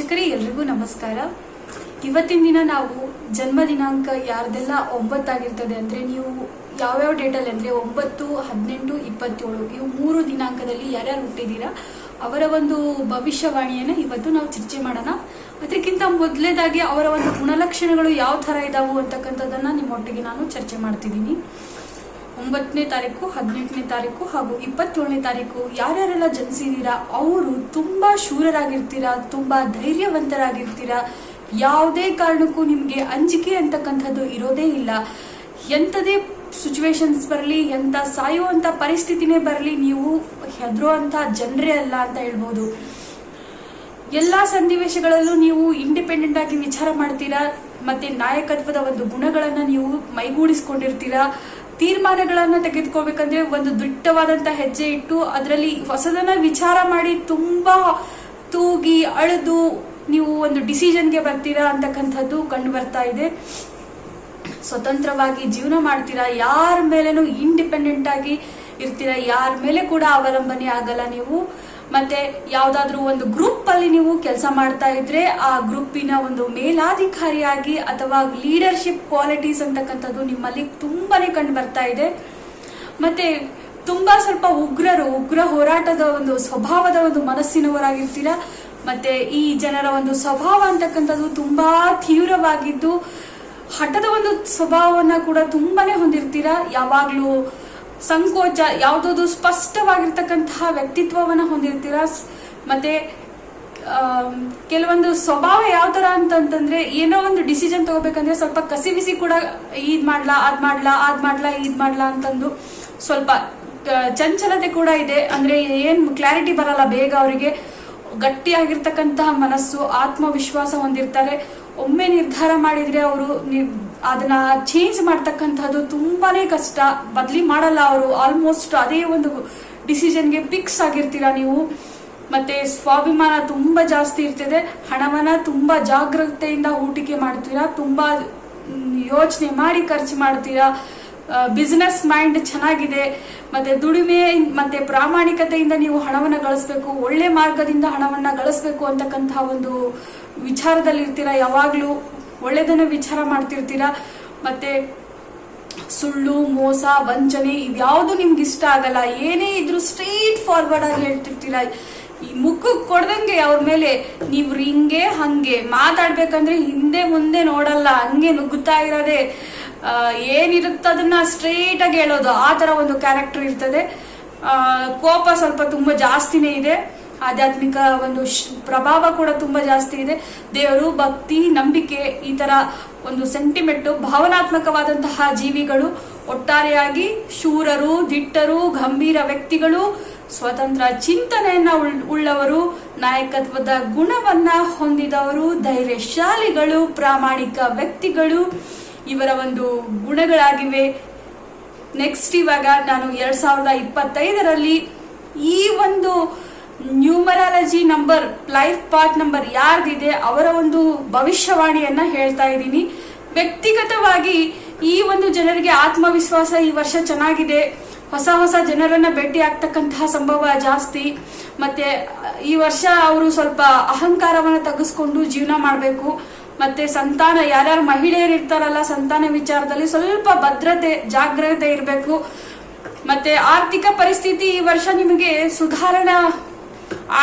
ವೀಕ್ಷಕರೇ, ಎಲ್ರಿಗೂ ನಮಸ್ಕಾರ. ಇವತ್ತಿನ ದಿನ ನಾವು ಜನ್ಮ ದಿನಾಂಕ ಯಾರ್ದೆಲ್ಲ ಒಂಬತ್ತಾಗಿರ್ತದೆ ಅಂದರೆ ನೀವು ಯಾವ್ಯಾವ ಡೇಟಲ್ಲಿ ಅಂದರೆ ಒಂಬತ್ತು, ಹದಿನೆಂಟು, ಇಪ್ಪತ್ತೇಳು, ಇವು ಮೂರು ದಿನಾಂಕದಲ್ಲಿ ಯಾರ್ಯಾರು ಹುಟ್ಟಿದ್ದೀರಾ, ಅವರ ಒಂದು ಭವಿಷ್ಯವಾಣಿಯನ್ನು ಇವತ್ತು ನಾವು ಚರ್ಚೆ ಮಾಡೋಣ. ಅದಕ್ಕಿಂತ ಮೊದಲೇದಾಗಿ ಅವರ ಒಂದು ಗುಣಲಕ್ಷಣಗಳು ಯಾವ ಥರ ಇದಾವು ಅಂತಕ್ಕಂಥದ್ದನ್ನು ನಿಮ್ಮೊಟ್ಟಿಗೆ ನಾನು ಚರ್ಚೆ ಮಾಡ್ತಿದ್ದೀನಿ. ಒಂಬತ್ತನೇ ತಾರೀಕು, ಹದಿನೆಂಟನೇ ತಾರೀಕು ಹಾಗೂ ಇಪ್ಪತ್ತೇಳನೇ ತಾರೀಕು ಯಾರ್ಯಾರೆಲ್ಲ ಜನಿಸಿದ್ದೀರಾ ಅವರು ತುಂಬ ಶೂರರಾಗಿರ್ತೀರಾ, ತುಂಬ ಧೈರ್ಯವಂತರಾಗಿರ್ತೀರಾ? ಯಾವುದೇ ಕಾರಣಕ್ಕೂ ನಿಮಗೆ ಅಂಜಿಕೆ ಅಂತಕ್ಕಂಥದ್ದು ಇರೋದೇ ಇಲ್ಲ. ಎಂಥದೇ ಸಿಚುವೇಶನ್ಸ್ ಬರಲಿ, ಎಂಥ ಸಾಯುವಂಥ ಪರಿಸ್ಥಿತಿನೇ ಬರಲಿ, ನೀವು ಹೆದರೋ ಅಂಥ ಜನರೇ ಅಲ್ಲ ಅಂತ ಹೇಳ್ಬೋದು. ಎಲ್ಲ ಸನ್ನಿವೇಶಗಳಲ್ಲೂ ನೀವು ಇಂಡಿಪೆಂಡೆಂಟ್ ಆಗಿ ವಿಚಾರ ಮಾಡ್ತೀರಾ? ಮತ್ತೆ ನಾಯಕತ್ವದ ಒಂದು ಗುಣಗಳನ್ನು ನೀವು ಮೈಗೂಡಿಸ್ಕೊಂಡಿರ್ತೀರಾ? ತೀರ್ಮಾನಗಳನ್ನ ತೆಗೆದುಕೋಬೇಕಂದ್ರೆ ಒಂದು ದಿಟ್ಟವಾದಂತ ಹೆಜ್ಜೆ ಇಟ್ಟು ಅದರಲ್ಲಿ ಹೊಸದನ್ನ ವಿಚಾರ ಮಾಡಿ ತುಂಬಾ ತೂಗಿ ಅಳೆದು ನೀವು ಒಂದು ಡಿಸಿಷನ್ಗೆ ಬರ್ತೀರಾ ಅಂತಕ್ಕಂಥದ್ದು ಕಂಡು ಬರ್ತಾ ಇದೆ. ಸ್ವತಂತ್ರವಾಗಿ ಜೀವನ ಮಾಡ್ತೀರಾ? ಯಾರ ಮೇಲೇನು ಇಂಡಿಪೆಂಡೆಂಟ್ ಆಗಿ ಇರ್ತೀರಾ, ಯಾರ ಮೇಲೆ ಕೂಡ ಅವಲಂಬನೆ ಆಗಲ್ಲ ನೀವು. ಮತ್ತೆ ಯಾವುದಾದ್ರೂ ಒಂದು ಗ್ರೂಪ್ ಅಲ್ಲಿ ನೀವು ಕೆಲಸ ಮಾಡ್ತಾ ಇದ್ರೆ, ಆ ಗ್ರೂಪಿನ ಒಂದು ಮೇಲಾಧಿಕಾರಿಯಾಗಿ ಅಥವಾ ಲೀಡರ್ಶಿಪ್ ಕ್ವಾಲಿಟೀಸ್ ಅಂತಕ್ಕಂಥದ್ದು ನಿಮ್ಮಲ್ಲಿ ತುಂಬಾನೇ ಕಂಡು ಬರ್ತಾ ಇದೆ. ಮತ್ತೆ ತುಂಬಾ ಸ್ವಲ್ಪ ಉಗ್ರರು, ಉಗ್ರ ಹೋರಾಟದ ಒಂದು ಸ್ವಭಾವದ ಒಂದು ಮನಸ್ಸಿನವರಾಗಿರ್ತೀರ. ಮತ್ತೆ ಈ ಜನರ ಒಂದು ಸ್ವಭಾವ ಅಂತಕ್ಕಂಥದ್ದು ತುಂಬಾ ತೀವ್ರವಾಗಿದ್ದು, ಹಠದ ಒಂದು ಸ್ವಭಾವವನ್ನ ಕೂಡ ತುಂಬಾನೇ ಹೊಂದಿರ್ತೀರಾ. ಯಾವಾಗ್ಲೂ ಸಂಕೋಚ ಯಾವುದಾದ್ರು ಸ್ಪಷ್ಟವಾಗಿರ್ತಕ್ಕಂತಹ ವ್ಯಕ್ತಿತ್ವವನ್ನ ಹೊಂದಿರ್ತೀರಾ? ಮತ್ತೆ ಕೆಲವೊಂದು ಸ್ವಭಾವ ಯಾವ ತರ ಅಂತಂತಂದ್ರೆ ಏನೋ ಒಂದು ಡಿಸಿಷನ್ ತಗೋಬೇಕಂದ್ರೆ ಸ್ವಲ್ಪ ಕಸಿ ಬಿಸಿ ಕೂಡ ಇದ್ ಮಾಡ್ಲಾ, ಅದ್ ಮಾಡ್ಲಾ ಅದ್ ಮಾಡ್ಲಾ ಇದ್ ಮಾಡ್ಲಾ ಅಂತಂದು ಸ್ವಲ್ಪ ಚಂಚಲತೆ ಕೂಡ ಇದೆ. ಅಂದ್ರೆ ಏನ್ ಕ್ಲಾರಿಟಿ ಬರಲ್ಲ ಬೇಗ ಅವರಿಗೆ. ಗಟ್ಟಿಯಾಗಿರ್ತಕ್ಕಂತಹ ಮನಸ್ಸು, ಆತ್ಮವಿಶ್ವಾಸ ಹೊಂದಿರ್ತಾರೆ. ಒಮ್ಮೆ ನಿರ್ಧಾರ ಮಾಡಿದ್ರೆ ಅವರು ಅದನ್ನ ಚೇಂಜ್ ಮಾಡ್ತಕ್ಕಂಥದ್ದು ತುಂಬಾನೇ ಕಷ್ಟ. ಬದಲಿ ಮಾಡಲ್ಲ ಅವರು. ಆಲ್ಮೋಸ್ಟ್ ಅದೇ ಒಂದು ಡಿಸಿಷನ್ಗೆ ಫಿಕ್ಸ್ ಆಗಿರ್ತೀರಾ ನೀವು. ಮತ್ತೆ ಸ್ವಾಭಿಮಾನ ತುಂಬಾ ಜಾಸ್ತಿ ಇರ್ತದೆ. ಹಣವನ್ನ ತುಂಬಾ ಜಾಗ್ರತೆಯಿಂದ ಹೂಡಿಕೆ ಮಾಡ್ತೀರಾ? ತುಂಬಾ ಯೋಚನೆ ಮಾಡಿ ಖರ್ಚು ಮಾಡ್ತೀರಾ? ಬಿಸ್ನೆಸ್ ಮೈಂಡ್ ಚೆನ್ನಾಗಿದೆ. ಮತ್ತೆ ದುಡಿಮೆ, ಮತ್ತೆ ಪ್ರಾಮಾಣಿಕತೆಯಿಂದ ನೀವು ಹಣವನ್ನ ಗಳಿಸ್ಬೇಕು. ಒಳ್ಳೆ ಮಾರ್ಗದಿಂದ ಹಣವನ್ನ ಗಳಿಸ್ಬೇಕು ಅಂತಕ್ಕಂತಹ ಒಂದು ವಿಚಾರದಲ್ಲಿ ಇರ್ತೀರಾ ಯಾವಾಗ್ಲೂ? ಒಳ್ಳೆದನ್ನ ವಿಚಾರ ಮಾಡ್ತಿರ್ತೀರಾ? ಮತ್ತೆ ಸುಳ್ಳು, ಮೋಸ, ವಂಚನೆ ಇವ್ಯಾವುದು ನಿಮ್ಗೆ ಇಷ್ಟ ಆಗಲ್ಲ. ಏನೇ ಇದ್ರೂ ಸ್ಟ್ರೈಟ್ ಫಾರ್ವರ್ಡ್ ಆಗಿ ಹೇಳ್ತಿರ್ತೀರಾ? ಈ ಮುಖಕ್ಕೆ ಕೊಡ್ದಂಗೆ ಅವ್ರ ಮೇಲೆ ನೀವು ಹಿಂಗೆ ಹಂಗೆ ಮಾತಾಡ್ಬೇಕಂದ್ರೆ ಹಿಂದೆ ಮುಂದೆ ನೋಡಲ್ಲ, ಹಂಗೆ ನುಗ್ಗುತ್ತಾ ಇರೋದೆ. ಏನಿರುತ್ತೋ ಅದನ್ನ ಸ್ಟ್ರೈಟ್ ಆಗಿ ಹೇಳೋದು. ಆ ತರ ಒಂದು ಕ್ಯಾರೆಕ್ಟರ್ ಇರ್ತದೆ. ಕೋಪ ಸ್ವಲ್ಪ ತುಂಬಾ ಜಾಸ್ತಿನೇ ಇದೆ. ಆಧ್ಯಾತ್ಮಿಕ ಒಂದು ಪ್ರಭಾವ ಕೂಡ ತುಂಬಾ ಜಾಸ್ತಿ ಇದೆ. ದೇವರು ಭಕ್ತಿ, ನಂಬಿಕೆ ಈ ತರ ಒಂದು ಸೆಂಟಿಮೆಂಟ್ ಭಾವನಾತ್ಮಕವಾದಂತಹ ಜೀವಿಗಳು ಒಟ್ಟಾರೆಯಾಗಿ ಶೂರರು, ದಿಟ್ಟರು, ಗಂಭೀರ ವ್ಯಕ್ತಿಗಳು, ಸ್ವತಂತ್ರ ಚಿಂತನೆಯನ್ನ ಉಳ್- ಉಳ್ಳವರು, ನಾಯಕತ್ವದ ಗುಣವನ್ನ ಹೊಂದಿದವರು, ಧೈರ್ಯಶಾಲಿಗಳು, ಪ್ರಾಮಾಣಿಕ ವ್ಯಕ್ತಿಗಳು ಇವರ ಒಂದು ಗುಣಗಳಾಗಿವೆ. ನೆಕ್ಸ್ಟ್ ಇವಾಗ ನಾನು ಎರಡ್ ಸಾವಿರದ ಇಪ್ಪತ್ತೈದರಲ್ಲಿ ಈ ಒಂದು numerology number, life part number ಯಾರ್ದಿದೆ ಅವರ ಒಂದು ಭವಿಷ್ಯವಾಣಿಯನ್ನ ಹೇಳ್ತಾ ಇದ್ದೀನಿ. ವ್ಯಕ್ತಿಗತವಾಗಿ ಈ ಒಂದು ಜನರಿಗೆ ಆತ್ಮವಿಶ್ವಾಸ ಈ ವರ್ಷ ಚೆನ್ನಾಗಿದೆ. ಹೊಸ ಹೊಸ ಜನರನ್ನ ಭೇಟಿ ಆಗ್ತಕ್ಕಂತಹ ಸಂಭವ ಜಾಸ್ತಿ. ಮತ್ತೆ ಈ ವರ್ಷ ಅವರು ಸ್ವಲ್ಪ ಅಹಂಕಾರವನ್ನ ತಗ್ಗಿಸ್ಕೊಂಡು ಜೀವನ ಮಾಡಬೇಕು. ಮತ್ತೆ ಸಂತಾನ, ಯಾರ್ಯಾರು ಮಹಿಳೆಯರು ಇರ್ತಾರಲ್ಲ, ಸಂತಾನ ವಿಚಾರದಲ್ಲಿ ಸ್ವಲ್ಪ ಭದ್ರತೆ, ಜಾಗ್ರತೆ ಇರಬೇಕು. ಮತ್ತೆ ಆರ್ಥಿಕ ಪರಿಸ್ಥಿತಿ ಈ ವರ್ಷ ನಿಮಗೆ ಸುಧಾರಣಾ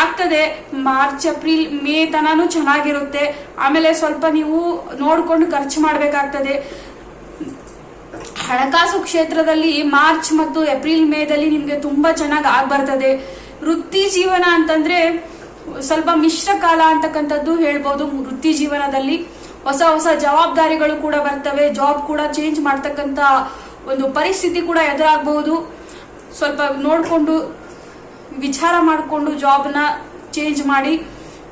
ಆಗ್ತದೆ. ಮಾರ್ಚ್, ಏಪ್ರಿಲ್, ಮೇ ತನಾನು ಚೆನ್ನಾಗಿರುತ್ತೆ. ಆಮೇಲೆ ಸ್ವಲ್ಪ ನೀವು ನೋಡ್ಕೊಂಡು ಖರ್ಚು ಮಾಡಬೇಕಾಗ್ತದೆ. ಹಣಕಾಸು ಕ್ಷೇತ್ರದಲ್ಲಿ ಮಾರ್ಚ್ ಮತ್ತು ಏಪ್ರಿಲ್, ಮೇದಲ್ಲಿ ನಿಮ್ಗೆ ತುಂಬಾ ಚೆನ್ನಾಗಿ ಆಗ್ಬರ್ತದೆ ವೃತ್ತಿ ಜೀವನ ಅಂತಂದ್ರೆ ಸ್ವಲ್ಪ ಮಿಶ್ರ ಕಾಲ ಅಂತಕ್ಕಂಥದ್ದು ಹೇಳ್ಬೋದು ವೃತ್ತಿ ಜೀವನದಲ್ಲಿ. ಹೊಸ ಹೊಸ ಜವಾಬ್ದಾರಿಗಳು ಕೂಡ ಬರ್ತವೆ. ಜಾಬ್ ಕೂಡ ಚೇಂಜ್ ಮಾಡ್ತಕ್ಕಂಥ ಒಂದು ಪರಿಸ್ಥಿತಿ ಕೂಡ ಎದುರಾಗಬಹುದು ಸ್ವಲ್ಪ ನೋಡಿಕೊಂಡು ವಿಚಾರ ಮಾಡಿಕೊಂಡು ಜಾಬ್ನ ಚೇಂಜ್ ಮಾಡಿ,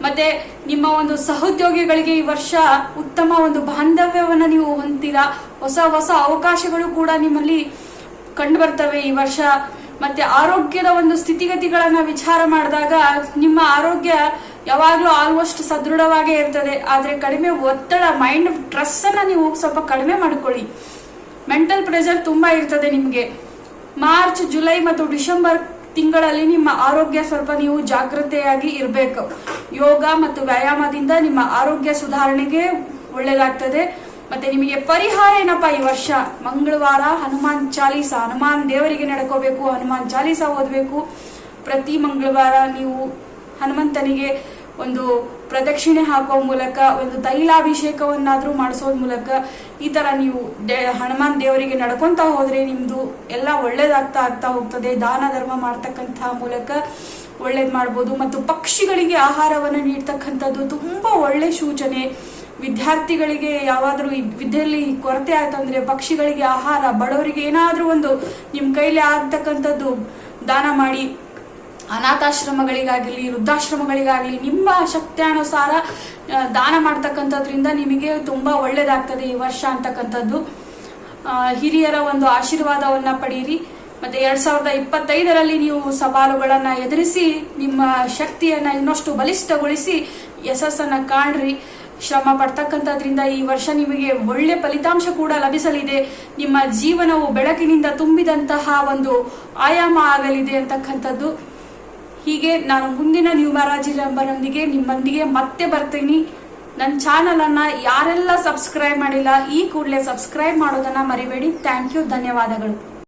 ಮತ್ತೆ ನಿಮ್ಮ ಒಂದು ಸಹೋದ್ಯೋಗಿಗಳಿಗೆ ಈ ವರ್ಷ ಉತ್ತಮ ಒಂದು ಬಾಂಧವ್ಯವನ್ನು ನೀವು ಹೊಂದ್ತೀರಾ ಹೊಸ ಹೊಸ ಅವಕಾಶಗಳು ಕೂಡ ನಿಮ್ಮಲ್ಲಿ ಕಂಡು ಬರ್ತವೆ ಈ ವರ್ಷ. ಮತ್ತೆ ಆರೋಗ್ಯದ ಒಂದು ಸ್ಥಿತಿಗತಿಗಳನ್ನ ವಿಚಾರ ಮಾಡಿದಾಗ ನಿಮ್ಮ ಆರೋಗ್ಯ ಯಾವಾಗಲೂ ಆಲ್ಮೋಸ್ಟ್ ಸದೃಢವಾಗೇ ಇರ್ತದೆ. ಆದ್ರೆ ಕಡಿಮೆ ಒತ್ತಡ ಮೈಂಡ್ ಸ್ಟ್ರೆಸ್ ಅನ್ನ ನೀವು ಸ್ವಲ್ಪ ಕಡಿಮೆ ಮಾಡ್ಕೊಳ್ಳಿ. ಮೆಂಟಲ್ ಪ್ರೆಷರ್ ತುಂಬಾ ಇರ್ತದೆ ನಿಮಗೆ. ಮಾರ್ಚ್, ಜುಲೈ ಮತ್ತು ಡಿಸೆಂಬರ್ ತಿಂಗಳಲ್ಲಿ ನಿಮ್ಮ ಆರೋಗ್ಯ ಸ್ವಲ್ಪ ನೀವು ಜಾಗೃತೆಯಾಗಿ ಇರಬೇಕು. ಯೋಗ ಮತ್ತು ವ್ಯಾಯಾಮದಿಂದ ನಿಮ್ಮ ಆರೋಗ್ಯ ಸುಧಾರಣೆಗೆ ಒಳ್ಳೆಯದಾಗ್ತದೆ ಮತ್ತೆ ನಿಮಗೆ ಪರಿಹಾರ ಏನಪ್ಪ ಈ ವರ್ಷ? ಮಂಗಳವಾರ ಹನುಮಾನ್ ಚಾಲೀಸ, ಹನುಮಾನ್ ದೇವರಿಗೆ ನಡ್ಕೋಬೇಕು, ಹನುಮಾನ್ ಚಾಲೀಸ ಓದಬೇಕು. ಪ್ರತಿ ಮಂಗಳವಾರ ನೀವು ಹನುಮಂತನಿಗೆ ಒಂದು ಪ್ರದಕ್ಷಿಣೆ ಹಾಕೋ ಮೂಲಕ, ಒಂದು ತೈಲಾಭಿಷೇಕವನ್ನಾದ್ರೂ ಮಾಡಿಸೋದ್ ಮೂಲಕ ಈ ತರ ನೀವು ಹನುಮಾನ್ ದೇವರಿಗೆ ನಡ್ಕೊಂತ ಹೋದ್ರೆ ನಿಮ್ದು ಎಲ್ಲ ಒಳ್ಳೇದಾಗ್ತಾ ಆಗ್ತಾ ಹೋಗ್ತದೆ. ದಾನ ಧರ್ಮ ಮಾಡ್ತಕ್ಕಂತಹ ಮೂಲಕ ಒಳ್ಳೇದ್ ಮಾಡ್ಬೋದು. ಮತ್ತು ಪಕ್ಷಿಗಳಿಗೆ ಆಹಾರವನ್ನು ನೀಡ್ತಕ್ಕಂಥದ್ದು ತುಂಬಾ ಒಳ್ಳೆ ಸೂಚನೆ. ವಿದ್ಯಾರ್ಥಿಗಳಿಗೆ ಯಾವಾದ್ರೂ ವಿದ್ಯೆಯಲ್ಲಿ ಕೊರತೆ ಆಯ್ತಂದ್ರೆ ಪಕ್ಷಿಗಳಿಗೆ ಆಹಾರ, ಬಡವರಿಗೆ ಏನಾದ್ರೂ ಒಂದು ನಿಮ್ ಕೈಲಿ ಆಗ್ತಕ್ಕಂಥದ್ದು ದಾನ ಮಾಡಿ ಅನಾಥಾಶ್ರಮಗಳಿಗಾಗಲಿ, ವೃದ್ಧಾಶ್ರಮಗಳಿಗಾಗಲಿ, ನಿಮ್ಮ ಶಕ್ತ್ಯಾನುಸಾರ ದಾನ ಮಾಡ್ತಕ್ಕಂಥದ್ರಿಂದ ನಿಮಗೆ ತುಂಬಾ ಒಳ್ಳೇದಾಗ್ತದೆ ಈ ವರ್ಷ ಅಂತಕ್ಕಂಥದ್ದು. ಹಿರಿಯರ ಒಂದು ಆಶೀರ್ವಾದವನ್ನ ಪಡೀರಿ. ಮತ್ತೆ ಎರಡ್ ಸಾವಿರದ ಇಪ್ಪತ್ತೈದರಲ್ಲಿ ನೀವು ಸವಾಲುಗಳನ್ನ ಎದುರಿಸಿ, ನಿಮ್ಮ ಶಕ್ತಿಯನ್ನ ಇನ್ನಷ್ಟು ಬಲಿಷ್ಠಗೊಳಿಸಿ ಯಶಸ್ಸನ್ನ ಕಾಣ್ರಿ. ಶ್ರಮ ಪಡ್ತಕ್ಕಂಥದ್ರಿಂದ ಈ ವರ್ಷ ನಿಮಗೆ ಒಳ್ಳೆ ಫಲಿತಾಂಶ ಕೂಡ ಲಭಿಸಲಿದೆ. ನಿಮ್ಮ ಜೀವನವು ಬೆಳಕಿನಿಂದ ತುಂಬಿದಂತಹ ಒಂದು ಆಯಾಮ ಆಗಲಿದೆ ಅಂತಕ್ಕಂಥದ್ದು. ಹೀಗೆ ನಾನು ಮುಂದಿನ ನ್ಯೂಮಾರಾಜಿ ಲಂಬರೊಂದಿಗೆ ನಿಮ್ಮೊಂದಿಗೆ ಮತ್ತೆ ಬರ್ತೀನಿ. ನನ್ನ ಚಾನಲನ್ನು ಯಾರೆಲ್ಲ ಸಬ್ಸ್ಕ್ರೈಬ್ ಮಾಡಿಲ್ಲ, ಈ ಕೂಡಲೇ ಸಬ್ಸ್ಕ್ರೈಬ್ ಮಾಡೋದನ್ನ ಮರಿಬೇಡಿ. ಥ್ಯಾಂಕ್ ಯು ಧನ್ಯವಾದಗಳು.